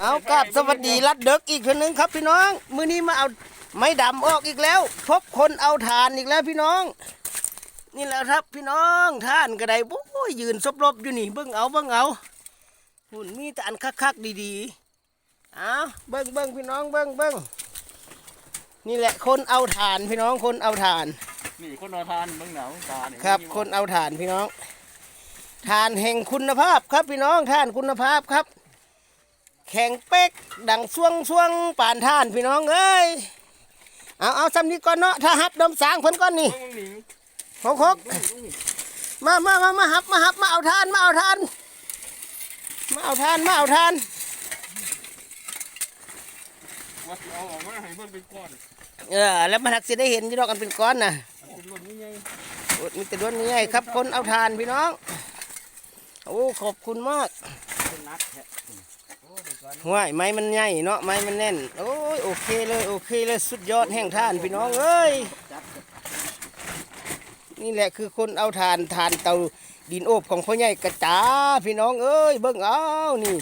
เอากับสวัสดีรัดเด็กอีกคนนึงครับพี่น้อง มื้อนี้มาเอาไม้ดำออกอีกแล้ว พบคนเอาทานอีกแล้วพี่น้อง นี่แหละครับพี่น้องท่านก็ได้โอ้ยยืนซบรบอยู่นี่เบิ่งเอาเบิ่งเอาหุ่นมีแต่อันคักๆดีๆเอาเบิ่งเบิ่งพี่น้องเบิ่งเบิ่งนี่แหละคนเอาทานพี่น้องคนเอาทานนี่คนนอนทานเบิ่งหนาวตาเนี่ยครับ คนเอาทานพี่น้องทานแห่งคุณภาพครับพี่น้องทานคุณภาพครับ แข็งเป๊กดังช่วงช่วงป่านท่านพี่น้องเอ้ยเอาเอาซ้ำนี้ก่อนเนาะถ้าฮับดมสางเพิ่นก่อนนี่หกหกมามามามาฮับมาฮับมาเอาทานมาเอาทานมาเอาทานมาเอาทานว่าเอาออกมาให้เบิ่งเป็นก้อนเออแล้วมาทักสิได้เห็นที่ดอกกันเป็นก้อนนะมีแต่ด้วนนี้ไงครับคนเอาทานพี่น้องโอ้ขอบคุณมาก เป็นนักแท้โอ้เดี๋ยวก่อนห้วยไม้มันใหญ่เนาะไม้มันแน่น โอ้ยโอเคเลยโอเคเลยสุดยอดแห่งท่านพี่น้องเอ้ยนี่แหละคือคนเอาทานทานเตาดินโอบของพ่อใหญ่กระจาพี่น้องเอ้ยเบิ่งเอานี่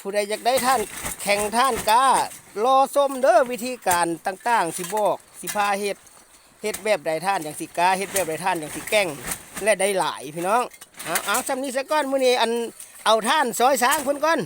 ผู้ใดอยากได้ท่านแข่งท่านการอส้มเด้อวิธีการต่างๆสิบอกสิพาเฮ็ดเฮ็ดแบบใดท่านอย่างสิกาเฮ็ดแบบใดท่านอย่างสิแก้งและได้หลายพี่น้องเอาเอาจำนี้สักก้อนมื้อนี้อัน เอาท่านซอยสางเพิ่นก่อน